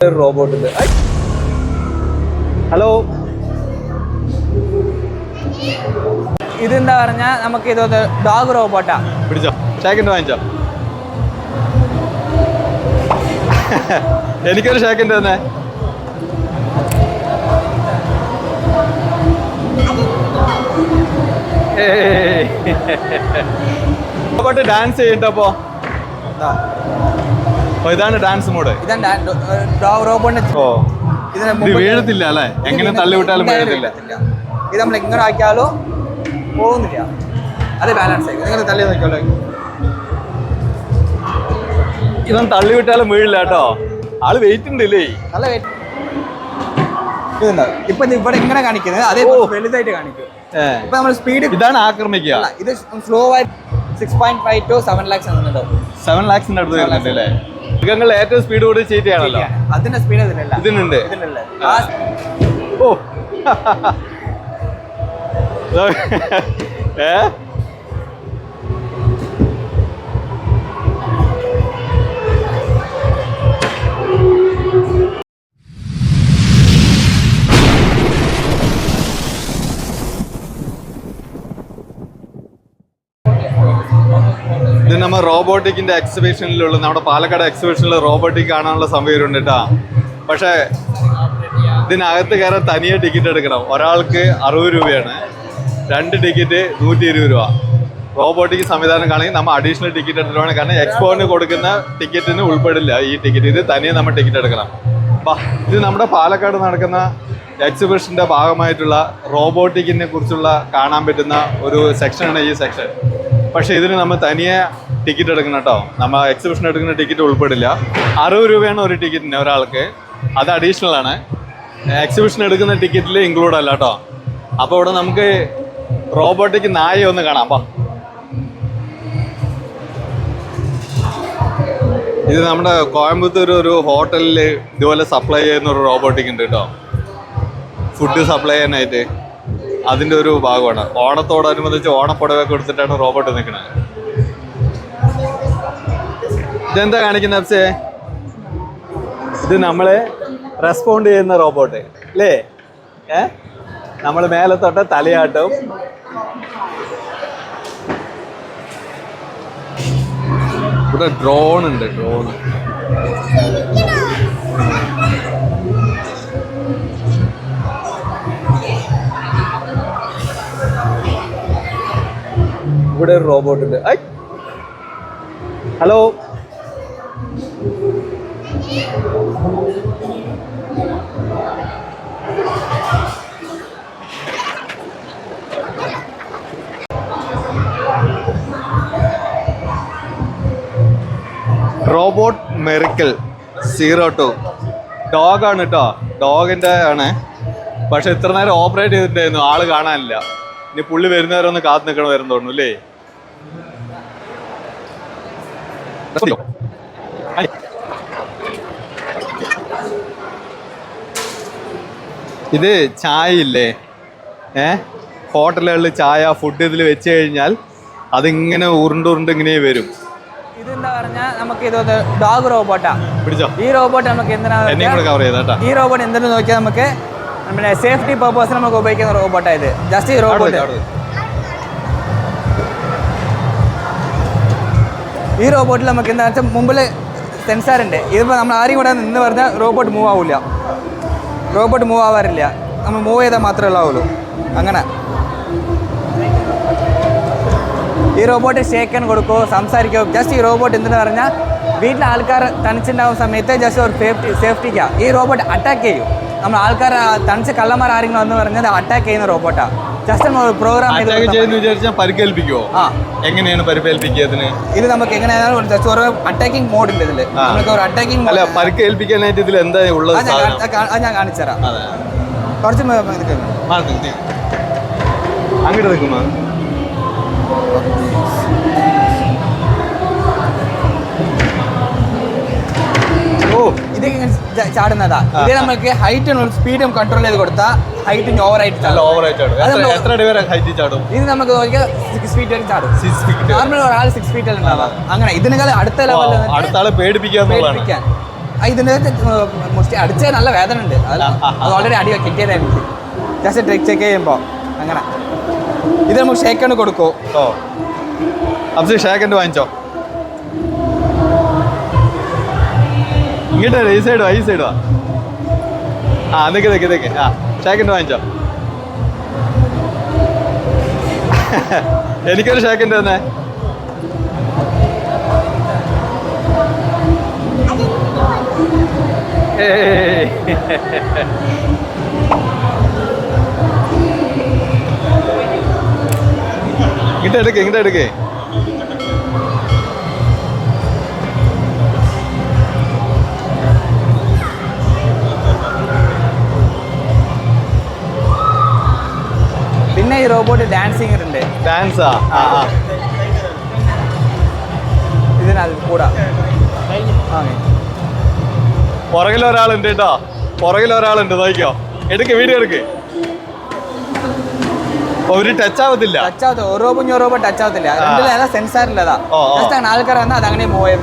Robot ഉണ്ട് ഐ. Hello. ഇതെന്താ പറഞ്ഞാ നമുക്ക് ഇതൊന്ന് ഡോഗ് റോബോട്ടാ പിടിച്ചോ. ഷേക്കിന്റെ വാങ്ങിച്ചോ. എനിക്കൊരു ഷേക്കിന്റെ തന്നെ. റോബോട്ട് ഡാൻസ് ചെയ്യണ്ടപ്പോ? ഇതാണ് ഡാൻസ് മോഡ് ഇതാണ് ഡോഗ് റോബോട്ടിന്റെ ഓ. ഇതിന് ഇത് വീഴത്തില്ല അല്ലേ? എങ്ങനെ തള്ളിവിട്ടാലും വീഴത്തില്ല. ഇത് നമ്മൾ ഇങ്ങനെ ആക്കിയാലോ പോകുന്നില്ല. അത് ബാലൻസ് ആയി. നിങ്ങൾ തള്ളി നോക്കിയാലോ ഇവൻ തള്ളിവിട്ടാലും വീഴില്ല കേട്ടോ. ആൾ വെയിറ്റ് ഉണ്ട് ഉണ്ടല്ലേ നല്ല വെയിറ്റ് ഇതുണ്ടോ? ഇപ്പൊ ഇവിടെ ഇങ്ങനെ കാണിക്കുന്നത്. അതേ. വലുതായിട്ട് കാണിക്കും. ഇപ്പൊ നമ്മൾ സ്പീഡ് ഇതാണ് ആക്രമിക്കുക. ഇത് സ്ലോ ആയി six point five two seven lakhs എന്നുണ്ടാവും seven ലാക്സിന്റെ അടുത്ത് വരുന്നുണ്ട് അല്ലേ? മൃഗങ്ങൾ ഏറ്റവും സ്പീഡ് കൂടി ചീറ്റയാണല്ലോ അതിന്റെ സ്പീഡ് ഇതിനല്ല. ഇതിനുണ്ട്. ഓ. ഏ? ഇത് നമ്മൾ റോബോട്ടിക്കിന്റെ എക്സിബിഷനിലുള്ള നമ്മുടെ പാലക്കാട് എക്സിബിഷനിൽ റോബോട്ടിക് കാണാനുള്ള സംഭവം ഉണ്ട് കേട്ടാ. പക്ഷേ ഇതിനകത്ത് കയറാൻ തനിയെ ടിക്കറ്റ് എടുക്കണം. ഒരാൾക്ക് അറുപത് രൂപയാണ്. രണ്ട് ടിക്കറ്റ് നൂറ്റി ഇരുപത് രൂപ. റോബോട്ടിക് സംവിധാനം കാണണമെങ്കിൽ നമ്മൾ അഡീഷണൽ ടിക്കറ്റ് എടുക്കണം കാരണം എക്സ്പോന് കൊടുക്കുന്ന ടിക്കറ്റിന് ഉൾപ്പെടില്ല ഈ ടിക്കറ്റ് ഇത് തനിയെ നമ്മൾ ടിക്കറ്റ് എടുക്കണം. ഇത് നമ്മുടെ പാലക്കാട് നടക്കുന്ന എക്സിബിഷന്റെ ഭാഗമായിട്ടുള്ള റോബോട്ടിക്കിനെ കുറിച്ചുള്ള കാണാൻ പറ്റുന്ന ഒരു സെക്ഷനാണ് ഈ സെക്ഷൻ പക്ഷേ ഇതിന് നമ്മൾ തനിയെ ടിക്കറ്റ് എടുക്കണം കേട്ടോ. നമ്മൾ എക്സിബിഷൻ എടുക്കുന്ന ടിക്കറ്റ് ഉൾപ്പെടില്ല. അറുപത് രൂപയാണ് ഒരു ടിക്കറ്റിന് ഒരാൾക്ക്. അത് അഡീഷണൽ ആണ്. എക്സിബിഷൻ എടുക്കുന്ന ടിക്കറ്റിൽ ഇൻക്ലൂഡ് അല്ല കേട്ടോ. അപ്പോൾ ഇവിടെ നമുക്ക് റോബോട്ടിക് നായ ഒന്ന് കാണാം. അപ്പം ഇത് നമ്മുടെ കോയമ്പത്തൂർ ഒരു ഹോട്ടലിൽ ഇതുപോലെ സപ്ലൈ ചെയ്യുന്ന ഒരു റോബോട്ടിക് ഉണ്ട് കേട്ടോ. ഫുഡ് സപ്ലൈ ചെയ്യാനായിട്ട്. അതിന്റെ ഒരു ഭാഗമാണ്. ഓണത്തോടനുബന്ധിച്ച് ഓണപ്പുടവ കൊടുത്തിട്ടാണ് റോബോട്ട് നിൽക്കുന്നത് ഇതെന്താ കാണിക്കുന്ന അപ്സേ? ഇത് നമ്മളെ റെസ്പോണ്ട് ചെയ്യുന്ന റോബോട്ട് അല്ലേ? ഏ? നമ്മൾ മേലെ തൊട്ട് തലയാട്ടും. ഇവിടെ ഡ്രോൺ ഉണ്ട് ഡ്രോൺ ഇവിടെ ഒരു റോബോട്ട് ഉണ്ട്. ഐ. ഹലോ റോബോട്ട് മെറിക്കൽ സീറോ ടു ഡോഗാണ് കേട്ടോ ഡോഗിന്റെ ആണ്. പക്ഷെ ഇത്ര നേരം ഓപ്പറേറ്റ് ചെയ്തിട്ടുണ്ടായിരുന്നു. ആൾ കാണാനില്ല. ഇനി പുള്ളി വരുന്നവരൊന്ന് കാത്തു നിൽക്കണമായിരുന്നു തോന്നുന്നു അല്ലേ? ഇത് ചായ ഇല്ലേ ഏ? ഹോട്ടലുകളിൽ ചായ ഫുഡ് ഇതിൽ വെച്ച് കഴിഞ്ഞാൽ അതിങ്ങനെ ഉരുണ്ടുരുണ്ട് ഉരുണ്ട് ഇങ്ങനെ വരും. ഇതെന്താ പറഞ്ഞാൽ നമുക്ക് ഇത് ഡോഗ് റോബോട്ടാ പിടിച്ചോ? ഈ റോബോട്ട് നമുക്ക് എന്തിനാ ചെയ്താ ഈ റോബോട്ട് എന്തെന്ന് നോക്കിയാൽ നമുക്ക്? നമ്മുടെ സേഫ്റ്റി പർപ്പസിന് നമുക്ക് ഉപയോഗിക്കുന്ന റോബോട്ടാണ് ഇത്. ജസ്റ്റ് ഈ റോബോട്ട് ഈ റോബോട്ടിൽ നമുക്ക് എന്താ വെച്ചാൽ മുമ്പിൽ സെൻസാറുണ്ട് ഇതിപ്പോൾ നമ്മൾ ആരെയും കൂടെ നിന്ന് പറഞ്ഞാൽ റോബോട്ട് മൂവ് ആവില്ല റോബോട്ട് മൂവ് ആവാറില്ല. നമ്മൾ മൂവ് ചെയ്താൽ മാത്രമേ ഉള്ളാവുള്ളൂ. അങ്ങനെ. ഈ റോബോട്ട് ഷേക്കൻ കൊടുക്കുമോ സംസാരിക്കുമോ ജസ്റ്റ് ഈ റോബോട്ട് എന്തെന്ന് പറഞ്ഞാൽ വീട്ടിലെ ആൾക്കാർ തനിച്ചുണ്ടാവുന്ന സമയത്ത് ജസ്റ്റ് ഒരു സേഫ്റ്റി സേഫ്റ്റിക്കാണ് ഈ റോബോട്ട് അറ്റാക്ക് ചെയ്യും. നമ്മൾ ആൾക്കാർ തനിച്ച് കള്ളന്മാർ ആരെങ്കിലും വന്ന് പറഞ്ഞാൽ അറ്റാക്ക് ചെയ്യുന്ന റോബോട്ടാണ് ജസ്റ്റ് പ്രോഗ്രാം അറ്റാക്ക് ചെയ്യുന്ന വിചാരിച്ചാൽ പരിക്കേൽപ്പിക്കുവോ? ആ. എങ്ങനെയാണ് പരിക്കേൽപ്പിക്കുന്നതിന് ഇത് നമുക്ക് എങ്ങനെയാണെന്ന് ജസ്റ്റ് ഒരു അറ്റാക്കിംഗ് മോഡ് ഉണ്ട് ഇതിൽ. നമുക്ക് ഒരു അറ്റാക്കിംഗ് അല്ല പരിക്കേൽപ്പിക്കാനായിട്ട് ഇതിൽ എന്താ ഉള്ളത് അത് ഞാൻ കാണിച്ചു തരാം. കുറച്ച്. അങ്ങോട്ട് നിൽക്കുമോ? ചാടുന്നതാ. ഇത് നമ്മൾക്ക് നമുക്ക് ഹൈറ്റും സ്പീഡും കൺട്രോൾ ചെയ്ത് കൊടുത്താൽ ഹൈറ്റ് ഓവർ ആയിട്ട് ചാടും. ഇത് നമുക്ക് നോക്കിയാൽ സിക്സ് ഫീറ്റ് വരെ ചാടും. നോർമൽ ഒരാൾ സിക്സ് ഫീറ്റ് ഉണ്ടാവാം. അങ്ങനെ ഇതിനേക്കാൾ അടുത്ത ലെവലിൽ അടുത്ത ആളെ പേടിപ്പിക്കാൻ. ആ, ഇതിന്റെ അടിച്ച നല്ല വേദന ഉണ്ട്. അത് ഓൾറെഡി അടി കിട്ടിയതായിരുന്നു ജസ്റ്റ് ട്രിക്ക് ചെക്ക് ചെയ്യുമ്പോൾ അങ്ങനെ. ഇത് നമുക്ക് ഷേക്കാണ് കൊടുക്കൂ. അബ്സി ഷാക്കൻഡ് വാങ്ങിച്ചോ? ഇങ്ങോട്ട് ഈ സൈഡ് വാ ഈ സൈഡ് വാ. ആ നിക്ക് നിക്ക് നിക്ക്. ആ ഷാക്കിന്റെ വാങ്ങിച്ചോ. എനിക്കൊരു ഷാക്കിന്റെ തന്നെ. ഇങ്ങോട്ട് എടുക്കേ ഇങ്ങോട്ട് എടുക്ക്. പിന്നെ ഈ റോബോട്ട് ഡാൻസിങ് ഉണ്ട് ഡാൻസാ ആ? കൂടാ. പുറകിൽ ഒരാളുണ്ട് കേട്ടോ. പുറകിൽ ഒരാളുണ്ട് നോക്കിയോ എടുക്ക് വീഡിയോ എടുക്ക്. ഒരു ടച്ച് ആവത്തില്ല. ടച്ച് ആവത്തില്ല. ഓരോ കുഞ്ഞു ഓരോ ടച്ച് ആവത്തില്ല. രണ്ടിലും സെൻസാർ ഇല്ലതാ. ജസ്റ്റ് അങ്ങനെ ആൾക്കാർ വന്നാൽ അത് അങ്ങനെ മൂവ്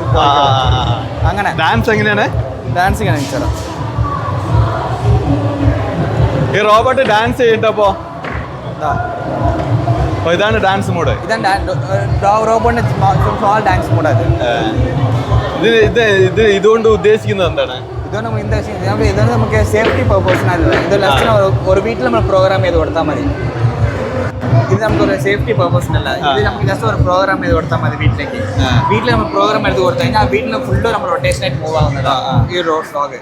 അങ്ങനെ. ഡാൻസ് എങ്ങനെയാണ്? ഡാൻസ് ഇങ്ങനെ ഈ റോബോട്ട് ഡാൻസ് ചെയ്യണ്ടപ്പോ? അപ്പൊ ഇതാണ് ഡാൻസ് മോഡ് ഇതാണ് റോബോട്ടിന്റെ സ്മോൾ ഡാൻസ് മോഡ് ഇത് ഇത് ഇത് ഇത് ഇതുകൊണ്ട് ഉദ്ദേശിക്കുന്നത് എന്താണ്? ഇതുകൊണ്ട് നമ്മൾ എന്താ ചെയ്യുക ഇതുകൊണ്ട് നമുക്ക് സേഫ്റ്റി പർപ്പസിനായിട്ടുള്ള ഇത് ലെസ്റ്റിന് ഒരു വീട്ടിൽ നമ്മൾ പ്രോഗ്രാം ചെയ്ത് കൊടുത്താൽ മതി. ഇത് നമുക്ക് ഒരു സേഫ്റ്റി പർപ്പസിനല്ല ഇത് നമുക്ക് ജസ്റ്റ് ഒരു പ്രോഗ്രാം ചെയ്ത് കൊടുത്താൽ മതി വീട്ടിലേക്ക്. വീട്ടിൽ നമ്മൾ പ്രോഗ്രാം എടുത്ത് കൊടുത്തു കഴിഞ്ഞാൽ ആ വീട്ടിൽ ഫുള്ള് നമ്മൾ റൊട്ടേഷൻ ആയിട്ട് മൂവ് ആവുന്നതാണ് ഈ റോഡ് ഫ്ലോഗ്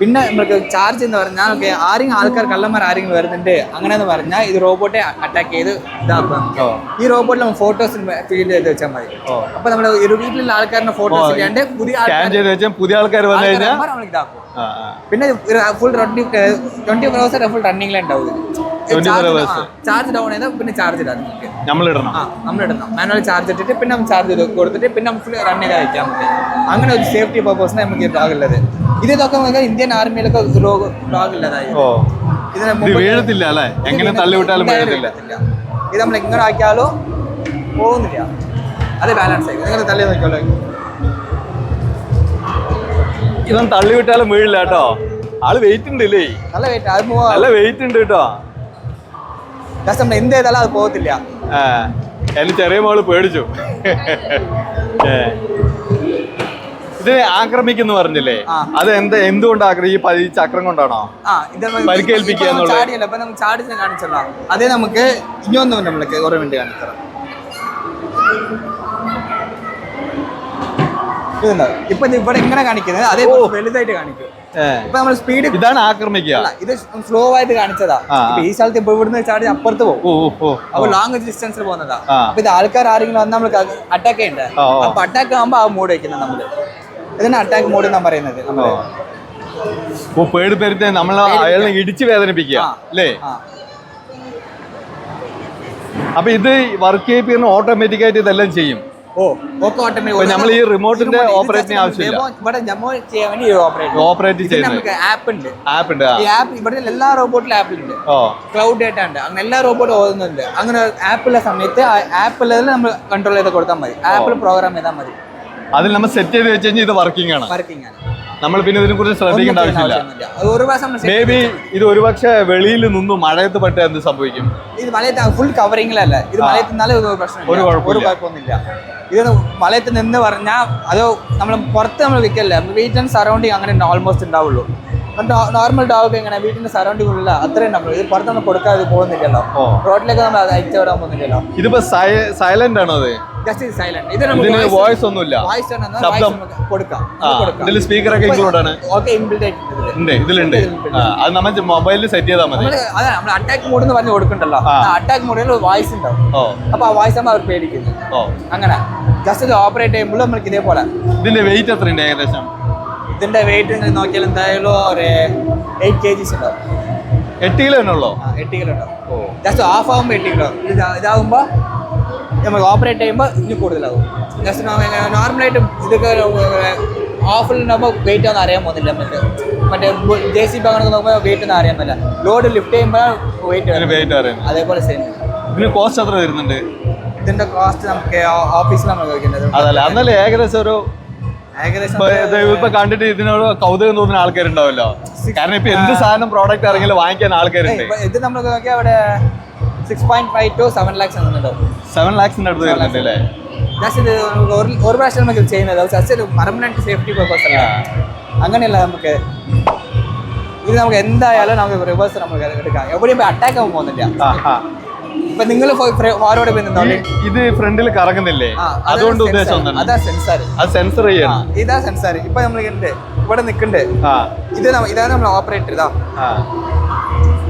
പിന്നെ നമുക്ക് ചാർജ് എന്ന് പറഞ്ഞാൽ ഓക്കെ ആരെങ്കിലും ആൾക്കാർ കള്ളന്മാർ ആരെങ്കിലും വരുന്നുണ്ട് അങ്ങനെ എന്ന് പറഞ്ഞാൽ ഇത് റോബോട്ടെ അറ്റാക്ക് ചെയ്ത് ഇതാക്കാം. ഈ റോബോട്ടിൽ നമ്മൾ ഫോട്ടോസ് ഫീൽഡ് ചെയ്ത് വെച്ചാൽ മതി. അപ്പൊ നമ്മൾ ഒരു വീട്ടിലുള്ള ആൾക്കാരുടെ ഫോട്ടോസ് പുതിയ ആൾക്കാർ പുതിയ ആൾക്കാർ വന്നു കഴിഞ്ഞാൽ ഇതാക്കും. പിന്നെ full twenty twenty four hours full 24 hours. Charge down ചെയ്താൽ പിന്നെ ചാർജ് ഇടാം നമ്മൾ ഇടണം. ആ നമ്മൾ ഇടണം. മാനുവൽ ചാർജ് ഇട്ടിട്ട് പിന്നെ നമ്മൾ ചാർജ് കൊടുത്തിട്ട് പിന്നെ നമുക്ക് ഫുൾ റൺ ചെയ്ത് അയക്കാം നമുക്ക്. അങ്ങനെ ഒരു സേഫ്റ്റി പർപ്പസിന് നമുക്ക് ഈ ഡോഗ് ഉള്ളത്. ഇത് നമുക്ക് ഇന്ത്യൻ ആർമിയിലൊക്കെ ഡോഗ് ഉള്ളതായി. ഓ. ഇത് മുമ്പ് വീഴത്തില്ല അല്ലേ? ഇത് എങ്ങനെ വീഴത്തില്ല. നമ്മൾ എങ്ങനെ ആക്കിയാലോ പോകുന്നില്ല. അത് ബാലൻസ് ആയി നിങ്ങൾ തള്ളി നോക്കിയാലോ ഇതൊന്നും തള്ളി വിട്ടാലും വീഴില്ല കേട്ടോ. ആൾ വെയിറ്റ് ഉണ്ട് ഇല്ലേ? നല്ല വെയിറ്റ് അത് മൂവ് നല്ല വെയിറ്റ് ഉണ്ട് കേട്ടോ. കസ്റ്റമർ എന്ത് ചെയ്താലും അത് പോകത്തില്ല. എന്റെ ചെറിയ മോൾ പേടിച്ചു. ഇതിനെ ആക്രമിക്കുന്നു പറഞ്ഞില്ലേ? അത് എന്താ എന്തുകൊണ്ട് ആക്രമിക്കും ഈ ചക്രം കൊണ്ടാണോ? പരിക്കേൽപ്പിക്കുക കാണിച്ചല്ലോ അതേ നമുക്ക് ഇനിയൊന്നും നമ്മൾക്ക് ഒരു മിനിറ്റ് കാണിച്ചത് ഇതുണ്ടോ. ഇപ്പൊ ഇവിടെ ഇങ്ങനെ കാണിക്കുന്നത് അതേ. വലുതായിട്ട് കാണിക്കും. ഇപ്പൊ നമ്മൾ സ്പീഡ് ഇതാണ് ആക്രമിക്കുക. ഇത് സ്ലോ ആയിട്ട് കാണിച്ചതാ. ഈ സ്ഥലത്ത് ഇപ്പൊ ഇവിടുന്ന് ചാടി അപ്പുറത്ത് പോകും. അപ്പൊ ലോങ് ഡിസ്റ്റൻസിൽ പോകുന്നതാ. അപ്പൊ ഇത് ആൾക്കാർ ആരെങ്കിലും വന്ന് നമ്മൾ അറ്റാക്ക് ചെയ്യണ്ടേ. അപ്പൊ അറ്റാക്ക് ആകുമ്പോ ആ മൂഡ് വെക്കുന്നത് നമ്മൾ. ഇതിനെ അറ്റാക്ക് മൂഡ് എന്നാ പറയുന്നത് നമ്മൾ? ഓ പേടിപ്പെടുത്തി നമ്മൾ അയാളെ ഇടിച്ച് വേദനിപ്പിക്കുക. അല്ലേ? അപ്പൊ ഇത് വർക്ക് ചെയ്യിപ്പിക്കുന്ന ഓട്ടോമാറ്റിക് ആയിട്ട് ഇതെല്ലാം ചെയ്യും. ഓ ഒക്കെ ഓട്ടോമാറ്റിക് ഇപ്പൊ നമ്മൾ ഈ റിമോട്ടിന്റെ ആവശ്യമില്ല. ഇവിടെ നമ്മൾ ചെയ്യാൻ വേണ്ടി ഓപ്പറേറ്റ് ഓപ്പറേറ്റ് ചെയ്യുന്നത്. നമുക്ക് ആപ്പ് ഉണ്ട്. ആപ്പ് ഉണ്ട് ഈ ആപ്പ് ഇവിടെ എല്ലാ റോബോട്ടിലും ആപ്പിലുണ്ട് ഓ. ക്ലൗഡ് ഡേറ്റ ഉണ്ട്. അങ്ങനെ എല്ലാ റോബോട്ടും ഓതുന്നുണ്ട്. അങ്ങനെ ആപ്പുള്ള സമയത്ത് ആപ്പിൽ നമ്മൾ കൺട്രോൾ ചെയ്ത് കൊടുത്താൽ മതി. ആപ്പിൽ പ്രോഗ്രാം ചെയ്താൽ മതി. അതിൽ നമ്മൾ സെറ്റ് ചെയ്ത് വെച്ച് കഴിഞ്ഞാൽ ഇത് വർക്കിംഗ് ആണ്. വർക്കിംഗ് ആണ്. നമ്മൾ പിന്നെ ഇതിനെ കുറിച്ച് ശ്രദ്ധിക്കേണ്ട ആവശ്യമില്ല. മേ ബി ഇത് ഒരുപക്ഷെ വെളിയിൽ നിന്ന് മഴയത്ത് പെട്ട എന്ത് സംഭവിക്കും? ഇത് മലയത്ത് ഫുൾ കവറിങ്ങിലല്ല ഇത് മലയത്ത് നിന്നാലും ഒരു പ്രശ്നം ഒരു. കുഴപ്പമൊന്നുമില്ല. ഇത് മലയത്ത് നിന്ന് പറഞ്ഞാൽ അത് നമ്മൾ പുറത്ത് നമ്മൾ വിൽക്കല്ല ആൻഡ് സറൗണ്ടിങ് അങ്ങനെ ഓൾമോസ്റ്റ് ഉണ്ടാവുള്ളൂ. നോർമൽ ഡോഗ് എങ്ങനെ? വീടിന്റെ സറൗണ്ടിങ് ഉള്ള അത്രയും നമ്മൾ ഇത് പുറത്ത് നമ്മൾ കൊടുക്കാതെ പോകുന്നില്ലല്ലോ. റോഡിലേക്ക് നമ്മൾ അത് അയച്ചു വിടാൻ പോകുന്നില്ലല്ലോ. ഇതിപ്പോ സൈലന്റ് ആണോ അത്? ജസ്റ്റ് സൈലന്റ് ഇത് വോയിസ് ഒന്നുമില്ല. വോയിസ് ശബ്ദം. കൊടുക്കാം. ആ സ്പീക്കർ ഒക്കെ ഇൻക്ലൂഡ് ആണ്. ഓക്കെ ഇൻബിൽഡ് ഇതിലുണ്ട്. അത് നമ്മൾ മൊബൈലിൽ സെറ്റ് ചെയ്താൽ മതി. നമ്മൾ അറ്റാക്ക് മോഡ് എന്ന് പറഞ്ഞ് കൊടുക്കണ്ടല്ലോ. അറ്റാക്ക് മോഡിൽ വോയിസ് ഉണ്ടാവും. അപ്പൊ ആ വോയിസ് ആകുമ്പോൾ അവർ പേടിക്കുന്നു അങ്ങനെ. ജസ്റ്റ് ഇത് ഓപ്പറേറ്റ് ചെയ്യുമ്പോൾ നമുക്ക് ഇതേപോലെ. ഇതിന്റെ വെയിറ്റ് എത്രയുണ്ട് ഏകദേശം? ഇതിന്റെ വെയിറ്റ് നോക്കിയാൽ എന്തായാലും ഒരു എയ്റ്റ് കെ ജിസ് ഉണ്ടാവും. എട്ട് കിലോ തന്നെ ഉള്ളോ? ആ, എട്ട് കിലോ ഉണ്ടാവും. ജസ്റ്റ് ഹാഫ് ആകുമ്പോൾ എട്ട് കിലോ ഇത് ഇതാകുമ്പോൾ നമുക്ക് ഓപ്പറേറ്റ് ചെയ്യുമ്പോൾ ഇനി കൂടുതലാവും. ജസ്റ്റ് നോർമലായിട്ട് ഇതൊക്കെ ഹാഫിൽ ഉണ്ടാകുമ്പോൾ വെയിറ്റ് ഒന്നും അറിയാൻ പോകുന്നില്ല നമുക്ക്. മറ്റേ ജെ സി ബി അങ്ങനെ നോക്കുമ്പോൾ വെയിറ്റ് ഒന്നും അറിയാൻ പറ്റില്ല. ലോഡ് ലിഫ്റ്റ് ചെയ്യുമ്പോൾ വെയിറ്റ് വെയിറ്റ് അറിയാം. അതേപോലെ സെയിം ഇതിന് കോസ്റ്റ് എത്ര വരുന്നുണ്ട്? ഇതിന്റെ കോസ്റ്റ് നമുക്ക് ഓഫീസിൽ നമ്മൾ ചോദിക്കേണ്ടത് അതല്ല അന്നല്ലേ ഏകദേശം ഒരു ഇപ്പൊ കണ്ടിട്ട് ഇതിനോട് കൗതുകം തോന്നുന്ന ആൾക്കാരുണ്ടാവല്ലോ. കാരണം ഇപ്പൊ എന്ത് സാധനം പ്രോഡക്റ്റ് ഇറങ്ങിയാലും വാങ്ങിക്കാൻ ആൾക്കാരുണ്ട്. ഇത് നമ്മൾ നോക്കിയാൽ അവിടെ six point five two seven lakhs seven ലാക്സിന്റെ അടുത്ത് വരുന്നുണ്ട് അല്ലേ ജസ്റ്റ് ഇത് ഒരു ഒരു പ്രാവശ്യം നമുക്ക് ചെയ്യുന്നത്. ജസ്റ്റ് ഒരു പെർമനന്റ് സേഫ്റ്റി പർപ്പസ് അല്ല. അങ്ങനെയല്ല നമുക്ക് ഇത് നമുക്ക് എന്തായാലും നമുക്ക് റിവേഴ്സ് നമുക്ക് എടുക്കാം. എവിടെയും അറ്റാക്ക് ആവാൻ പോകുന്നില്ല. ഇപ്പൊ നിങ്ങൾ ഫോർവേഡ് ഇത് ഫ്രണ്ടിൽ കറങ്ങുന്നില്ലേ? അതുകൊണ്ട്. ഉദ്ദേശം അതാ സെൻസാർ. അത് സെൻസർ ചെയ്യണം. ഇതാ സെൻസാർ. ഇപ്പൊ നമ്മൾ ഇവിടെ നിൽക്കുന്നുണ്ട് ഇത് ഇതാണ് നമ്മൾ ഓപ്പറേറ്റർ ഇതാ.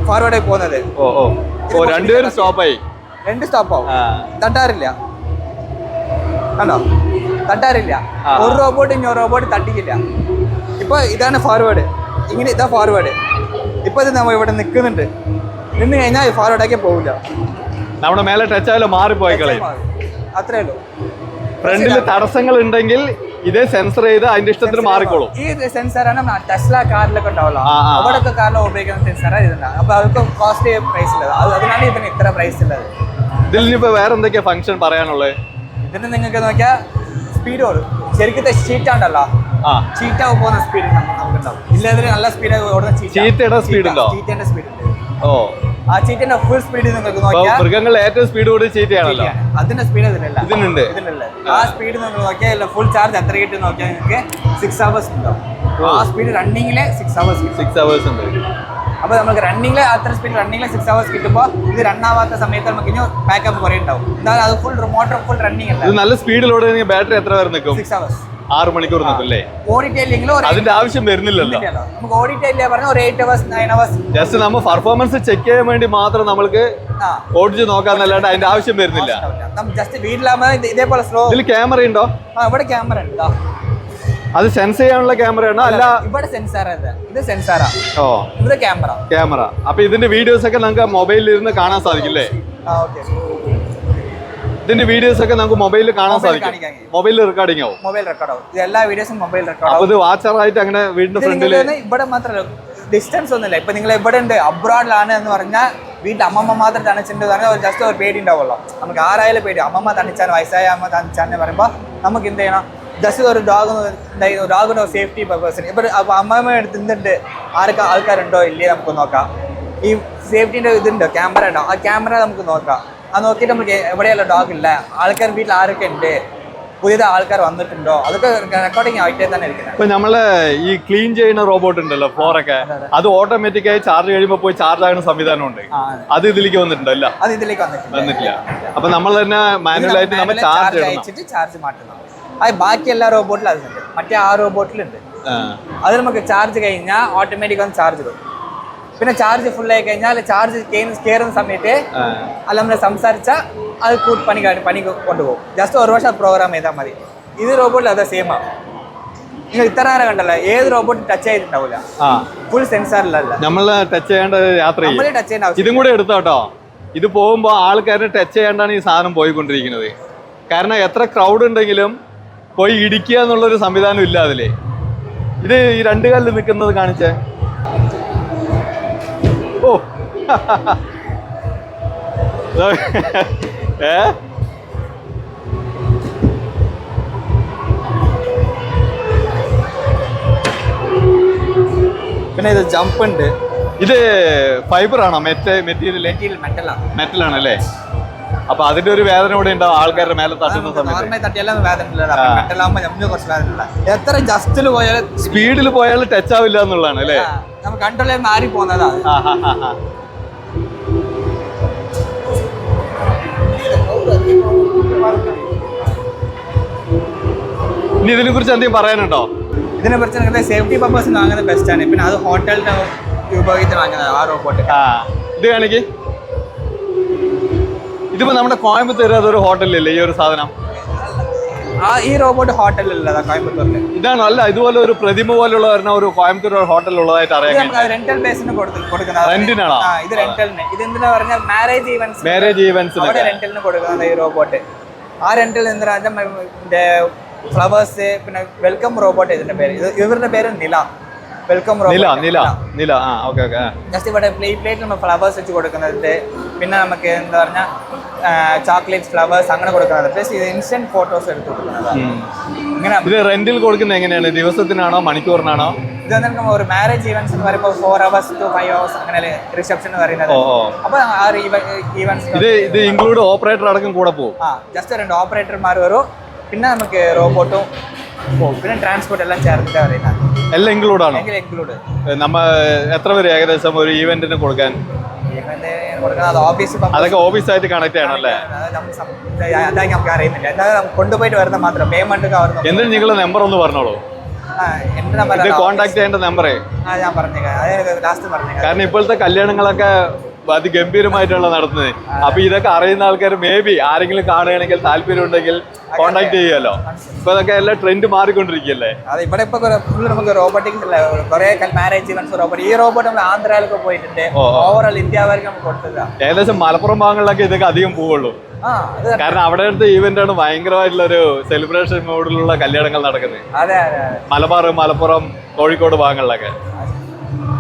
ഫോർവേഡ് പോകുന്നത്. ഓ ഓ. ഓ രണ്ടുപേരും സ്റ്റോപ്പായി രണ്ട് സ്റ്റോപ്പ് ആവും. തട്ടാറില്ല. കണ്ടോ? തട്ടാറില്ല. ഒരു റോബോട്ട് ഇനി ഒരു റോബോട്ട് തട്ടിക്കില്ല. ഇപ്പൊ ഇതാണ് ഫോർവേഡ് ഇങ്ങനെ ഇതാ ഫോർവേഡ് ഇപ്പൊ ഇത് നമ്മൾ ഇവിടെ നിൽക്കുന്നുണ്ട് നിന്ന് കഴിഞ്ഞാൽ ഫോർവേഡ് ആക്കി പോകില്ല നമ്മുടെ മേലെ ടച്ച് ആയാലും മാറിപ്പോയി കളയും അത്രേ ഉള്ളൂ. ഫ്രണ്ടിൽ തടസ്സങ്ങൾ ഉണ്ടെങ്കിൽ ഇതേ സെൻസർ ചെയ്ത് അതിന്റെ ഇഷ്ടത്തിന് മാറിക്കോളും. ഈ സെൻസറാണ് ടെസ്ല കാറിലൊക്കെ ഉണ്ടാവല്ലോ. അവിടെയൊക്കെ കാറിൽ ഉപയോഗിക്കുന്ന സെൻസറാണ് ഇതുണ്ടാവും അപ്പൊ അവർക്ക് കോസ്റ്റ് പ്രൈസ് ഉള്ളത്. അത് അതിനാണ് ഇതിന് ഇത്ര പ്രൈസ് ഉള്ളത്. ഇതിൽ ഇനിയിപ്പോ വേറെ എന്തൊക്കെയാ ഫംഗ്ഷൻ പറയാനുള്ളത് ഇതിന് നിങ്ങൾക്ക് നോക്കിയാൽ സ്പീഡ് ഓടും ശരിക്കത്തെ ചീറ്റ ഉണ്ടല്ലോ ചീറ്റ പോകുന്ന സ്പീഡ് നമുക്കുണ്ടാവും ഇല്ലാതെ നല്ല സ്പീഡ് ഓടുന്ന ചീറ്റയുടെ സ്പീഡ് ഉണ്ടോ? ചീറ്റന്റെ സ്പീഡ് ഉണ്ട്. ഓ. ആ ചീറ്റന്റെ ഫുൾ സ്പീഡിൽ നിങ്ങൾക്ക് നോക്കിയാൽ മൃഗങ്ങൾ ഏറ്റവും സ്പീഡ് കൂടി ചീറ്റയാണല്ലോ. ചീറ്റയാണ്. അതിന്റെ സ്പീഡ് ഇതിലില്ല. ഇതിനുണ്ട്. ആ സ്പീഡ് നിങ്ങൾ നോക്കിയാൽ ഫുൾ ചാർജ് എത്ര കിട്ടി നോക്കിയാൽ നിങ്ങൾക്ക് സിക്സ് അവേഴ്സ് ഉണ്ടാവും ആ സ്പീഡ് റണ്ണിങ്ങിൽ സിക്സ് അവേഴ്സ് സിക്സ് അവേഴ്സ് ഉണ്ട്. അപ്പൊ നമുക്ക് റണ്ണിങ്ങിൽ അത്ര സ്പീഡ് റണ്ണിങ്ങിൽ സിക്സ് അവേഴ്സ് കിട്ടുമ്പോൾ ഇത് റണ്ണാവാത്ത സമയത്ത് നമുക്ക് ഇനി ബാക്കപ്പ് കുറേ ഉണ്ടാവും. എന്നാൽ അത് ഫുൾ മോട്ടർ ഫുൾ റണ്ണിങ് അല്ല. നല്ല സ്പീഡിലൂടെ ബാറ്ററി എത്ര വരെ നിൽക്കും? സിക്സ് അവേഴ്സ് ആറ് മണിക്കൂർ നിൽക്കില്ലേ അതിന്റെ ആവശ്യം വരുന്നില്ലല്ലോ. ജസ്റ്റ് നമ്മൾ പെർഫോമൻസ് ചെക്ക് ചെയ്യാൻ വേണ്ടി മാത്രം നമ്മൾക്ക് ഓടിച്ച് നോക്കാന്നല്ലാണ്ട് അതിന്റെ ആവശ്യം വരുന്നില്ല. ജസ്റ്റ് വീട്ടിലാകുമ്പോൾ ഇതേപോലെ സ്ലോ ഇതിൽ ക്യാമറ ഉണ്ടോ? ഇവിടെ ക്യാമറ ഉണ്ടോ അത് സെൻസ് ചെയ്യാനുള്ള ക്യാമറയാണോ അല്ല. ഇവിടെ സെൻസാർ ഇത് സെൻസാറാ ഓ. ഇത് ക്യാമറ ക്യാമറ അപ്പൊ ഇതിന്റെ വീഡിയോസ് ഒക്കെ നമുക്ക് മൊബൈലിൽ ഇരുന്ന് കാണാൻ സാധിക്കില്ലേ? ഓക്കെ ഇതിന്റെ വീഡിയോസ് ഒക്കെ നമുക്ക് മൊബൈലിൽ കാണാൻ സാധിക്കും. മൊബൈലിൽ റെക്കോർഡിംഗ് ആവും. മൊബൈൽ റെക്കോർഡ് ആവും. എല്ലാ വീഡിയോസും മൊബൈൽ റെക്കോർഡ് ആവും. ഇത് വാച്ചറായിട്ട് അങ്ങനെ വീടിന്റെ ഫ്രണ്ടിൽ ഇവിടെ മാത്രമല്ല ഡിസ്റ്റൻസ് ഒന്നുമില്ല. ഇപ്പൊ നിങ്ങൾ എവിടെ ഉണ്ട് അബ്രോഡിലാണ് എന്ന് പറഞ്ഞാൽ വീട്ടിൽ അമ്മമ്മ മാത്രം തണിച്ചിട്ടുണ്ട് പറഞ്ഞാൽ ഒരു ജസ്റ്റ് ഒരു പേടി ഉണ്ടാവുമല്ലോ നമുക്ക് ആരായാലും പേടി. അമ്മമ്മ തണിച്ചാൽ വയസ്സായ അമ്മ തണിച്ചാന്ന് പറയുമ്പോൾ നമുക്ക് എന്ത് ചെയ്യണം? ജസ്റ്റ് ഒരു ഡോഗ് ഡോഗിനോ സേഫ്റ്റി പർപ്പസിന് ഇപ്പൊ അമ്മമ്മ എടുത്ത് എന്തുണ്ട്? ആർക്ക് ആൾക്കാരുണ്ടോ? ഇല്ലേ? നമുക്ക് നോക്കാം. ഈ സേഫ്റ്റിന്റെ ഇതുണ്ടോ? ക്യാമറ ഉണ്ടോ? ആ ക്യാമറ നമുക്ക് നോക്കാം. അത് നോക്കിയിട്ട് നമുക്ക് എവിടെയല്ല ഡോഗ് ഇല്ല. ആൾക്കാർ വീട്ടിൽ ആരൊക്കെ ഉണ്ട്? പുതിയത് ആൾക്കാർ വന്നിട്ടുണ്ടോ? അതൊക്കെ റെക്കോർഡിങ് ആയിട്ടേ തന്നെ ഇരിക്കുന്നത്. ഇപ്പൊ നമ്മൾ ഈ ക്ലീൻ ചെയ്യുന്ന റോബോട്ട് ഉണ്ടല്ലോ ഫ്ലോർ ഒക്കെ. അത് ഓട്ടോമാറ്റിക് ആയി ചാർജ് കഴിയുമ്പോൾ പോയി ചാർജ് ആകുന്ന സംവിധാനം ഉണ്ട് അത്. ഇതിലേക്ക് വന്നിട്ടുണ്ടോ? അല്ല അത് ഇതിലേക്ക് വന്നിട്ടില്ല. അപ്പൊ നമ്മൾ തന്നെ മാനുവൽ ആയിട്ട് നമ്മൾ ചാർജ് അയച്ചിട്ട് ചാർജ് മാറ്റണം. അത് ബാക്കി എല്ലാ റോബോട്ടിലും അതുണ്ട്. മറ്റേ ആ റോബോട്ടിലുണ്ട്. അത് നമുക്ക് ചാർജ് കഴിഞ്ഞാൽ ഓട്ടോമാറ്റിക് വന്ന് ചാർജ് ഇടും. പിന്നെ ചാർജ് ഫുൾ ആയി കഴിഞ്ഞാൽ ചാർജ് കയറുന്ന സമയത്ത്. അല്ല നമ്മൾ സംസാരിച്ചാൽ അത് കൂട്ട് പണി പണി കൊണ്ടുപോകും. ജസ്റ്റ് ഒരു വർഷം പ്രോഗ്രാം ചെയ്താൽ മതി. ഇത് റോബോട്ടിൽ അത് സെയിം ആവും നിങ്ങൾ ഇത്ര നേരം കണ്ടല്ലോ ഏത് റോബോട്ട് ടച്ച് ചെയ്തിട്ടുണ്ടാവില്ല ഫുൾ സെൻസാറിലല്ല നമ്മൾ ടച്ച് ചെയ്യേണ്ട യാത്ര ടച്ച് ചെയ്യേണ്ട ഇതും കൂടെ എടുത്തോട്ടോ ഇത് പോകുമ്പോൾ ആൾക്കാരെ ടച്ച് ചെയ്യേണ്ടാണ് ഈ സാധനം പോയിക്കൊണ്ടിരിക്കുന്നത്. കാരണം എത്ര ക്രൗഡ് ഉണ്ടെങ്കിലും പോയി ഇടിക്കുക എന്നുള്ളൊരു സംവിധാനം ഇല്ല അതിലേ. ഇത് ഈ രണ്ട് കാലിൽ നിൽക്കുന്നത് കാണിച്ചേ. ഓ. ഏ? പിന്നെ ഇത് ജമ്പ് ഉണ്ട്. ഇത് ഫൈബർ ആണോ? മെറ്റ് മെറ്റീരിയൽ മെറ്റൽ മെറ്റലാണ് മെറ്റൽ ആണല്ലേ? അപ്പൊ അതിന്റെ ഒരു വേദന കൂടെ ഉണ്ടാവും ആൾക്കാരുടെ മേലെ തട്ടുന്ന സമയത്ത്. എത്ര ജസ്റ്റിൽ പോയാലും സ്പീഡിൽ പോയാൽ ടച്ച് ആവില്ല എന്നുള്ളതാണ് അല്ലേ? കൺട്രോൾ ചെയ്യാൻ മാറി പോകുന്നതാ. അത്. ആ, ആ, ആ, ആ. ഇനി ഇതിനെ കുറിച്ച് എന്തെങ്കിലും പറയാനുണ്ടോ? ഇതിനെ കുറിച്ച് സേഫ്റ്റി പർപ്പസ് വാങ്ങുന്നത് ബെസ്റ്റ് ആണ്. പിന്നെ അത് ഹോട്ടലിന് ഉപയോഗിച്ച് വാങ്ങുന്നത് ആ റോബോട്ട് ഇത് കാണിക്ക്. ഇതിപ്പോ നമ്മുടെ കോയമ്പത്തൂർ അതൊരു ഹോട്ടലില്ലേ ഈ ഒരു സാധനം? ആ ഈ റോബോട്ട് ഹോട്ടലിലല്ല കോയമ്പത്തൂരിൽ ഇതാണ് അല്ല ഇതുപോലെ ഒരു പ്രതിമ പോലുള്ള വരുന്ന ഒരു കോയമ്പത്തൂർ ഹോട്ടൽ ഉള്ളതായിട്ട് അറിയാം റെന്റൽ ബേസിന് കൊടുക്കുന്നത്. റെന്റിനാണോ ഇത് റെന്റലിന് ഇത് എന്തിനാ പറഞ്ഞാൽ മാരേജ് ഈവൻസ് മാരേജ് ഈവൻസിന് അവിടെ റെന്റലിന് കൊടുക്കുന്നത് ഈ റോബോട്ട് ആ റെന്റൽ എന്തിനാ? ഫ്ലവേഴ്സ് പിന്നെ വെൽക്കം റോബോട്ട് ഇതിന്റെ പേര്. ഇവരുടെ പേര് നില. വെൽക്കം നില നില നില. ആ ഓക്കെ ഓക്കെ ജസ്റ്റ് ഇവിടെ പ്ലേ പ്ലേറ്റ് നമ്മൾ ഫ്ലവേഴ്സ് വെച്ച് കൊടുക്കുന്നുണ്ട് പിന്നെ നമുക്ക് എന്താ പറഞ്ഞാൽ ചോക്ലേറ്റ് ഫ്ലവേഴ്സ് അങ്ങനെ കൊടുക്കുന്നത് പ്ലസ് ഇത് ഇൻസ്റ്റന്റ് ഫോട്ടോസ് എടുത്ത് കൊടുക്കുന്നത്. ഇങ്ങനെ ഇത് റെന്റിൽ കൊടുക്കുന്നത് എങ്ങനെയാണ്? ദിവസത്തിനാണോ മണിക്കൂറിനാണോ? ഇത് വന്നിട്ട് ഒരു മാരേജ് ഈവൻസ് എന്ന് പറയുമ്പോൾ four hours two five hours അങ്ങനെ റിസപ്ഷൻ എന്ന് പറയുന്നത്. അപ്പൊ ആ ഈവൻസ് ഇത് ഇത് ഇൻക്ലൂഡ് ഓപ്പറേറ്റർ അടക്കം കൂടെ പോകും. ആ ജസ്റ്റ് രണ്ട് ഓപ്പറേറ്റർമാർ വരും. പിന്നെ നമുക്ക് റോബോട്ടും പിന്നെ ട്രാൻസ്പോർട്ട് എല്ലാം ചേർത്തിട്ട് പറയുന്നത്. എല്ലാം ഇൻക്ലൂഡ് ആണോ? ഇൻക്ലൂഡ് നമ്മ എത്ര പേര് ഏകദേശം ഒരു ഈവെന്റിന് കൊടുക്കാൻ? ഓഫീസ് അതൊക്കെ ഓഫീസായിട്ട് കണക്ട് ചെയ്യണം അല്ലേ? അതായത് നമുക്ക് അറിയുന്നില്ല. എന്തായാലും കൊണ്ടുപോയിട്ട് വരുന്ന മാത്രം. പേയ്മെന്റ് എന്തിനും നിങ്ങളുടെ നമ്പർ ഒന്ന് പറഞ്ഞോളൂ. കോൺടാക്ട് ചെയ്യേണ്ട നമ്പറേ ഞാൻ പറഞ്ഞേക്കാം. ലാസ്റ്റ് പറഞ്ഞേക്കാം. കാരണം ഇപ്പോഴത്തെ കല്യാണങ്ങളൊക്കെ അതിഗംഭീരമായിട്ടുള്ള നടത്തുന്നത്. അപ്പൊ ഇതൊക്കെ അറിയുന്ന ആൾക്കാർ മേ ബി ആരെങ്കിലും കാണുകയാണെങ്കിൽ താല്പര്യം ഉണ്ടെങ്കിൽ കോൺടാക്ട് ചെയ്യുമല്ലോ. ഇപ്പൊ ഇതൊക്കെ എല്ലാം ട്രെൻഡ് മാറിക്കൊണ്ടിരിക്കുകയല്ലേ? അതെ ഇവിടെ ഇപ്പൊ ഫുള്ള് നമുക്ക് റോബോട്ടിക്സ് അല്ലേ കുറെ മാരേജ് ഇവന്റ്സ് റോബോട്ട് ഈ റോബോട്ട് നമ്മൾ ആന്ധ്രയിലൊക്കെ പോയിട്ടുണ്ട്. ഓവറോൾ ഇന്ത്യ വരെ നമുക്ക് കൊടുത്തതാ ഏകദേശം മലപ്പുറം ഭാഗങ്ങളിലൊക്കെ ഇതൊക്കെ അധികം പോവുള്ളൂ. കാരണം അവിടെ കാരണം അവിടുത്തെ ഈവന്റ് ആണ് ഭയങ്കരമായിട്ടുള്ള ഒരു സെലിബ്രേഷൻ മോഡിലുള്ള കല്യാണങ്ങൾ നടക്കുന്നത്. അതെ അതെ അതെ. മലബാർ മലപ്പുറം കോഴിക്കോട് ഭാഗങ്ങളിലൊക്കെ.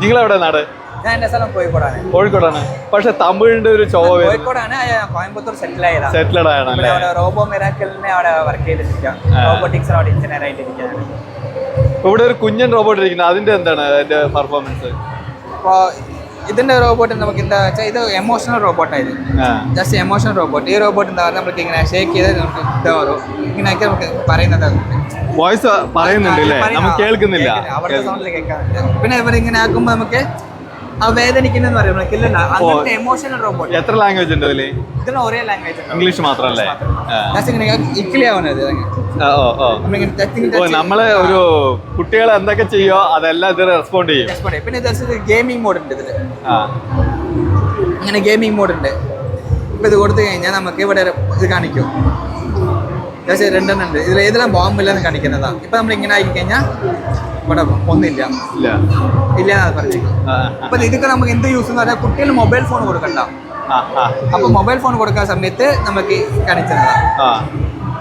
നിങ്ങളെവിടെ നാട്? ഞാൻ എന്റെ സ്ഥലം കോഴിക്കോടാണ്. കോഴിക്കോടാണ്. പക്ഷെ തമിഴിന്റെ ഒരു ചോവ കോഴിക്കോടാണ് കോയമ്പത്തൂർ സെറ്റിൽ ആയതാണ് സെറ്റിൽഡ് ആണല്ലേ അവിടെ റോബോ മിറാക്കലിനെ അവിടെ വർക്ക് ചെയ്തിരിക്കാം റോബോട്ടിക്സ് അവിടെ എഞ്ചിനീയർ ആയിട്ടിരിക്കുകയാണ് ഇവിടെ ഒരു കുഞ്ഞൻ റോബോട്ട് ഇരിക്കുന്നത് അതിന്റെ എന്താണ് അതിന്റെ പെർഫോമൻസ് അപ്പോൾ ഇതിന്റെ റോബോട്ട് നമുക്ക് എന്താ വെച്ചാൽ ഇത് എമോഷണൽ റോബോട്ടാണ് ഇത്. ജസ്റ്റ് എമോഷണൽ റോബോട്ട് ഈ റോബോട്ട് എന്താ പറയുക നമുക്ക് ഇങ്ങനെ ഷേക്ക് ചെയ്ത് നമുക്ക് ഇതാവും ഇങ്ങനെയൊക്കെ നമുക്ക് പറയുന്നത് വോയിസ് പറയുന്നുണ്ട് നമുക്ക് കേൾക്കുന്നില്ല. അവരുടെ സൗണ്ടിൽ കേൾക്കാം പിന്നെ ഇവരിങ്ങനെ ആക്കുമ്പോൾ നമുക്ക് വേദനിക്കുന്നെന്ന് പറയും കില്ലല്ല അങ്ങനത്തെ എമോഷണൽ റോബോട്ട് എത്ര ലാംഗ്വേജ് ഉണ്ട് അതിൽ? ഇതിന് ഒരേ ലാംഗ്വേജ് ഇംഗ്ലീഷ്. ഇങ്ങനെ ഇക്കിളി ആവുന്നത് നമ്മൾ ഒരു കുട്ടികൾ എന്തൊക്കെ ചെയ്യോ അതെല്ലാം ഇത് റെസ്പോണ്ട് ചെയ്യും. ടച്ച് പിന്നെ ഇത് ഗെയിമിംഗ് മോഡ് ഉണ്ട് ഇതിൽ. അങ്ങനെ ഇങ്ങനെ ഗെയിമിംഗ് മോഡ് ഉണ്ട്. ഇപ്പൊ ഇത് കൊടുത്തു കഴിഞ്ഞാൽ നമുക്ക് ഇവിടെ ഇത് കാണിക്കും. ജസ്റ്റ് രണ്ടെണ്ണം ഉണ്ട്. ഇതിൽ ഏതെല്ലാം ബോംബില്ലെന്ന് കാണിക്കുന്നതാ. ഇപ്പൊ നമ്മൾ ഇങ്ങനെ ആയി കഴിഞ്ഞാൽ ഇവിടെ ഒന്നില്ല. ഇല്ല. അപ്പം ഇതൊക്കെ നമുക്ക് എന്ത് യൂസ് എന്ന് പറഞ്ഞാൽ കുട്ടികൾ മൊബൈൽ ഫോൺ കൊടുക്കണ്ട. അപ്പൊ മൊബൈൽ ഫോൺ കൊടുക്കുന്ന സമയത്ത് നമുക്ക് കാണിച്ചതാ.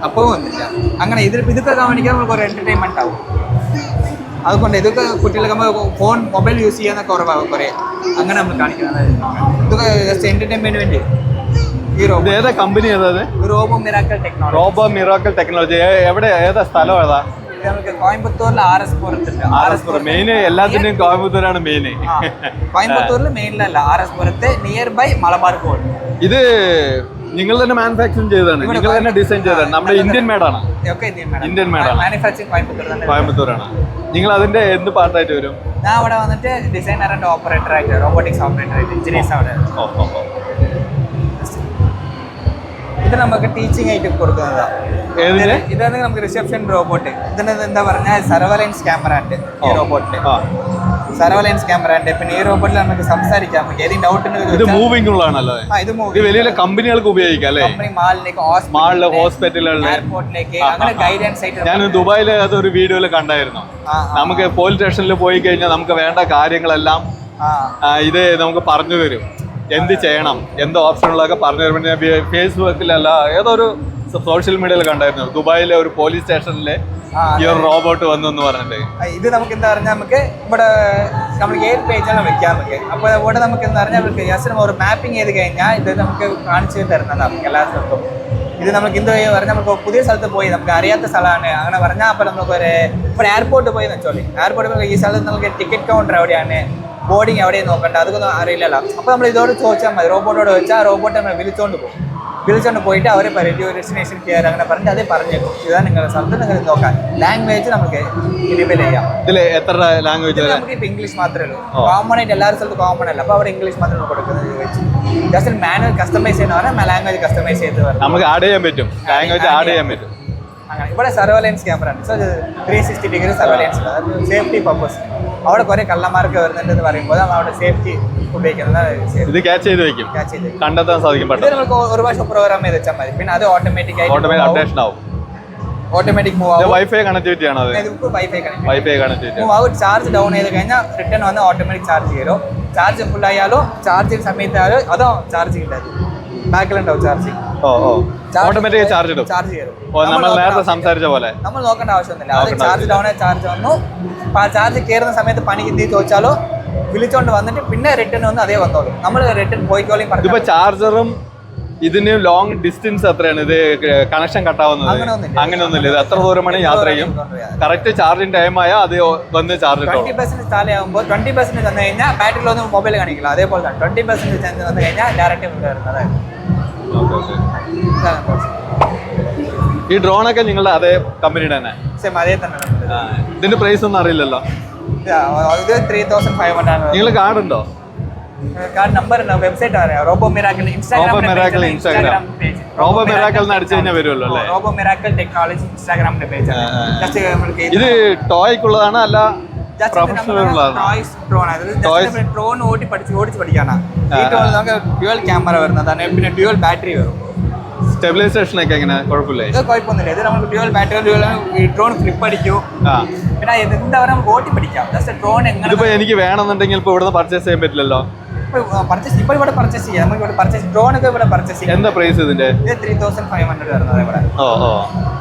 അപ്പൊ ഒന്നില്ല. അങ്ങനെ ഇതിൽ ഇതൊക്കെ കാണിക്കാൻ നമുക്ക് ഒരു എന്റർടൈൻമെന്റ് ആവും. അതുകൊണ്ട് ഇതൊക്കെ കുട്ടികൾക്ക് നമ്മൾ ഫോൺ മൊബൈൽ യൂസ് ചെയ്യാൻ കുറവാകും കുറേ. അങ്ങനെ നമ്മൾ കാണിക്കുന്നത് ഇതൊക്കെ ജസ്റ്റ് വേണ്ടി. റോബോ ഏതാ കമ്പനി ഏതാ robo miracle technology robo miracle technology എവിടെ ഏതാ സ്ഥലം ഏതാ? നമുക്ക് കോയമ്പത്തൂരിൽ R S പുരത്തുണ്ട്. R S Puram. Main എല്ലാത്തിനും കോയമ്പത്തൂരാണ് മെയിൻ കോയമ്പത്തൂരിൽ മെയിനിലല്ല ആർ എസ് പുരത്ത് നിയർ ബൈ മലബാർ കോഡ് ഇത് നിങ്ങൾ തന്നെ മാനുഫാക്ചറിങ് ചെയ്തതാണ്. നിങ്ങൾ തന്നെ ഡിസൈൻ ചെയ്തതാണ്. നമ്മുടെ ഇന്ത്യൻ മേഡാണ് ഇന്ത്യൻ മേഡാണ് മാനുഫാക്ചറിങ് കോയമ്പത്തൂരാണ്. നിങ്ങൾ അതിന്റെ എന്ത് പാർട്ടായിട്ട് വരും? ഞാൻ അവിടെ വന്നിട്ട് ഡിസൈനർ ആൻഡ് ഓപ്പറേറ്റർ ആയിട്ട് റോബോട്ടിക്സ് ഓപ്പറേറ്റർ ആയിട്ട് എഞ്ചിനീയേഴ്സ് അവിടെ. ഓ ഓ ഓ. ഇത് നമുക്ക് ടീച്ചിങ് ആയിട്ട് കൊടുക്കുന്നതാണ് ഇതാണ് നമുക്ക് റിസപ്ഷൻ റോബോട്ട് ഇതിന് എന്താ പറഞ്ഞാൽ സർവലൻസ് ക്യാമറ ഉണ്ട് ഈ റോബോട്ടിന് സർവലൻസ് ക്യാമറ ഉണ്ട്. പിന്നെ ഈ റോബോട്ടിൽ നമുക്ക് സംസാരിക്കാൻ പറ്റും. ഏതെങ്കിലും ഡൗട്ട് ഇത് മൂവിംഗ് ഉള്ളതാണല്ലോ ആ ഇത് ഇത് വലിയ വലിയ കമ്പനികൾക്ക് ഉപയോഗിക്കാം അല്ലേ? കമ്പനി മാളിലേക്ക് ഹോസ്പിറ്റലുകളിലെ എയർപോർട്ടിലേക്ക് അങ്ങനെ ഗൈഡൻസ് ആയിട്ട് ഞാൻ ദുബായിലെ അതൊരു വീഡിയോയിൽ കണ്ടായിരുന്നു. നമുക്ക് പോലീസ് സ്റ്റേഷനിൽ പോയി കഴിഞ്ഞാൽ നമുക്ക് വേണ്ട കാര്യങ്ങളെല്ലാം ഇത് നമുക്ക് പറഞ്ഞു തരും. എന്ത് ചെയ്യണം? എന്ത് ഓപ്ഷനുകളൊക്കെ പറഞ്ഞു തരും പിന്നെ ഫേ- ഫേസ്ബുക്കിലല്ല ഏതൊരു സോഷ്യൽ മീഡിയയിൽ കണ്ടായിരുന്നു. ദുബായിലെ ഒരു പോലീസ് സ്റ്റേഷനിലെ ഈ ഒരു റോബോട്ട് വന്നു എന്ന് പറഞ്ഞിട്ട്. ഇത് നമുക്ക് എന്താ പറഞ്ഞാൽ നമുക്ക് ഇവിടെ നമ്മൾ ഏത് പേജാണ് വെക്കാൻ നമുക്ക്. അപ്പോൾ ഇവിടെ നമുക്ക് എന്താ പറഞ്ഞാൽ നമുക്ക് ജസ്റ്റ് ഒരു മാപ്പിംഗ് ചെയ്ത് കഴിഞ്ഞാൽ ഇത് നമുക്ക് കാണിച്ചു തരുന്നതാണ് നമുക്ക് എല്ലാ സ്ഥലത്തും ഇത് നമുക്ക് എന്ത് പറഞ്ഞാൽ നമുക്ക് പുതിയ സ്ഥലത്ത് പോയി നമുക്ക് അറിയാത്ത സ്ഥലമാണ്. അങ്ങനെ പറഞ്ഞാൽ അപ്പോൾ നമുക്ക് ഒരു ഇപ്പോൾ എയർപോർട്ട് പോയി എന്ന് വെച്ചോളി. എയർപോർട്ടിൽ ഈ സ്ഥലത്ത് നമുക്ക് ടിക്കറ്റ് കൗണ്ടർ എവിടെയാണ് ബോർഡിങ് എവിടെയും നോക്കണ്ട അതൊന്നും അറിയില്ലല്ലോ. അപ്പോൾ നമ്മൾ ഇതോട് ചോദിച്ചാൽ മതി. റോബോട്ടോട് ചോദിച്ചാൽ ആ റോബോട്ട് നമ്മൾ വിളിച്ചുകൊണ്ട് പോകും. വിളിച്ചുകൊണ്ട് പോയിട്ട് അവരെ പറയും ഡെസ്റ്റിനേഷൻ കയറി അങ്ങനെ പറഞ്ഞിട്ട് അതേ പറഞ്ഞേക്കും. ഇതാണ് നിങ്ങളുടെ സ്ഥലത്ത് നിങ്ങൾ നോക്കാൻ. ലാംഗ്വേജ് നമുക്ക് ഇനിബിൾ ചെയ്യാം. ഇതിൽ എത്ര ലാംഗ്വേജ് നമുക്ക് ഇപ്പോൾ ഇംഗ്ലീഷ് മാത്രമേ ഉള്ളൂ. കോമൺ ആയിട്ട് എല്ലാവരും സ്ഥലത്തും കോമൺ അല്ല. അപ്പോൾ അവിടെ ഇംഗ്ലീഷ് മാത്രമേ കൊടുക്കുന്നത് വെച്ച്. ജസ്റ്റ് മാനുവൽ കസ്റ്റമൈസ് ചെയ്യുന്ന പറഞ്ഞാൽ ലാംഗ്വേജ് കസ്റ്റമൈസ് ചെയ്ത് നമുക്ക് ആഡ് ചെയ്യാൻ പറ്റും. ലാംഗ്വേജ് ആഡ് ചെയ്യാൻ പറ്റും. അങ്ങനെ. ഇവിടെ സർവലൻസ് ക്യാമറ ആണ് so three sixty degree surveillance safety purpose അവിടെ കുറെ കള്ളന്മാർക്ക് വരുന്നുണ്ട് എന്ന് പറയുമ്പോൾ നമ്മൾ അവിടെ സേഫ്റ്റി ഉപയോഗിക്കുന്നത് ഇത് ക്യാച്ച് ചെയ്ത് വെക്കും. ക്യാച്ച് ചെയ്ത് കണ്ടെത്താൻ സാധിക്കും ഇത് പെട്ടെന്ന് നമുക്ക് ഒരു പ്രാവശ്യം പ്രോഗ്രാം ചെയ്ത് വെച്ചാൽ മതി. പിന്നെ അത് ഓട്ടോമാറ്റിക് ഓട്ടോമാറ്റിക് അപ്ഡേഷൻ ആവും. ഓട്ടോമാറ്റിക് മൂവ് ഇത് ആവും. വൈഫൈ കണക്ടിവിറ്റി ആണ് നമുക്ക് wifi connect wifi connectivity move ആവും. ചാർജ് ഡൗൺ ചെയ്ത് കഴിഞ്ഞാൽ റിട്ടേൺ വന്ന് ഓട്ടോമാറ്റിക് ചാർജ് ചെയ്യലോ ചാർജ് ഫുൾ ആയാലോ ചാർജ് സമയത്ത് ആയാലോ അതോ ചാർജ് കിട്ടാതെ ബാക്കിലുണ്ടാവും ചാർജിങ് ഓട്ടോമാറ്റിക് ചാർജ് ഇടും. ചാർജ് ചെയ്യും നമ്മൾ നേരത്തെ സംസാരിച്ച പോലെ. നമ്മൾ നോക്കേണ്ട ആവശ്യമൊന്നുമില്ല. അത് ചാർജ് ഡൗൺ ചാർജ് വന്നു. ചാർജ് കയറുന്ന സമയത്ത് പണി എന്ത് ചോദിച്ചാലോ വിളിച്ചോണ്ട് വന്നിട്ട് പിന്നെ റിട്ടേൺ വന്ന് അതേ വന്നോളൂ. നമ്മൾ റിട്ടേൺ പോയിക്കോളിയും പറഞ്ഞു ചാർജറും ഇതിന് ലോങ് ഡിസ്റ്റൻസ് എത്രയാണ്? ഇത് കണക്ഷൻ കട്ടാവുന്നത് അങ്ങനെയൊന്നുമില്ല. ഇത് എത്ര ദൂരമാണ് യാത്ര ചെയ്യും. കറക്റ്റ് ചാർജിങ് ടൈം ആയാൽ അത് വന്ന് ചാർജ് ട്വന്റി പെർസെന്റ് താഴെയാകുമ്പോൾ ട്വന്റി പെർസെന്റ് തന്നു കഴിഞ്ഞാൽ ബാറ്ററിയിലൊന്നും മൊബൈൽ കാണിക്കില്ല. അതേപോലെ തന്നെ ട്വന്റി പെർസെന്റ് വന്നു കഴിഞ്ഞാൽ ഡയറക്റ്റ് വരുന്നത് ഈ ഡ്രോണൊക്കെ നിങ്ങളുടെ അതേ കമ്പനിയുടെ തന്നെ? സെയിം അതേ തന്നെ. ഇതിന്റെ പ്രൈസ് ഒന്നും അറിയില്ലല്ലോ. Yeah, ഇത് ത്രീ തൗസൻഡ് ഫൈവ് ഹൺഡ്രഡ് ആണ്. നിങ്ങൾ കാർഡ് ഉണ്ടോ? കാർഡ് നമ്പർ വെബ്സൈറ്റ് അറിയാം. Robo miracle robo Instagram robo miracle എന്ന് അടിച്ചു കഴിഞ്ഞാൽ വരുമല്ലോ അല്ലേ? റോബോ മിറാക്കൽ ടെക്നോളജി ഇൻസ്റ്റാഗ്രാമിന്റെ പേജ് ഇത് ടോയ്ക്കുള്ളതാണ് അല്ല. ഡ്രോൺ ഓടി പഠിച്ച് ഓടിച്ച് പഠിക്കാനാണ് ഈ നമുക്ക് ഡ്യുവൽ ക്യാമറ വരുന്നതാണ് പിന്നെ ഡ്യുവൽ ബാറ്ററി വരും. സ്റ്റെബിലൈസേഷൻ ഒക്കെ എങ്ങനെ? കുഴപ്പമില്ലേ. ഇത് കുഴപ്പമൊന്നുമില്ല. ഇത് നമുക്ക് dual battery dual drone flip അടിക്കും. പിന്നെ എന്താ പറയുക ഓട്ടി പഠിക്കാം ജസ്റ്റ് ഡ്രോൺ എങ്ങനെ ഇതിപ്പോ എനിക്ക് വേണമെന്നുണ്ടെങ്കിൽ ഇപ്പൊ ഇവിടുന്ന് പർച്ചേസ് ചെയ്യാൻ പറ്റില്ലല്ലോ. പർച്ചേസ് ഇപ്പോൾ ഇവിടെ പർച്ചേസ് ചെയ്യാം. നമുക്ക് ഇവിടെ പർച്ചേസ് ഡ്രോൺ ഒക്കെ ഇവിടെ പർച്ചേസ് ചെയ്യാം. എന്താ പ്രൈസ് ഇതിന്റെ? ഇത് ത്രീ തൗസൻഡ് ഫൈവ് ഹൺഡ്രഡ് വരുന്നത് ഇവിടെ. ഓ ഓ.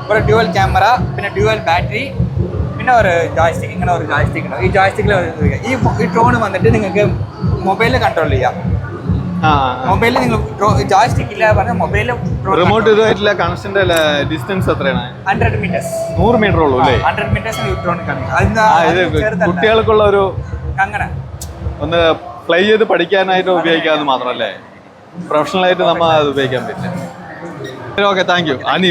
ഇവിടെ ഡ്യുവൽ ക്യാമറ പിന്നെ ഡ്യുവൽ ബാറ്ററി പിന്നെ ഒരു ജോയ്സ്റ്റിക് ഇങ്ങനെ ഒരു ജോയ്സ്റ്റിക് ഉണ്ടാവും ഈ ജോയ്സ്റ്റിക്കിൽ ഈ ഈ ഡ്രോൺ വന്നിട്ട് നിങ്ങൾക്ക് മൊബൈലിൽ കൺട്രോൾ ചെയ്യാം. മൊബൈലിൽ നിങ്ങൾ ജോയ്സ്റ്റിക് ഇല്ല പറഞ്ഞാൽ മൊബൈലിൽ റിമോട്ട് ഇതുമായിട്ടുള്ള കണക്ഷന്റെ ഡിസ്റ്റൻസ് എത്രയാണ്? ഹൺഡ്രഡ് മീറ്റേഴ്സ് നൂറ് മീറ്റർ ഉള്ളൂ അല്ലേ? ഹൺഡ്രഡ് മീറ്റേഴ്സ് ഡ്രോൺ കുട്ടികൾക്കുള്ള ഒരു അങ്ങനെ ഒന്ന് പ്ലേ ചെയ്ത് പഠിക്കാനായിട്ട് ഉപയോഗിക്കാമെന്ന് മാത്രമല്ലേ? പ്രൊഫഷണലായിട്ട് നമ്മൾ അത് ഉപയോഗിക്കാൻ പറ്റില്ല. Okay thank you Ani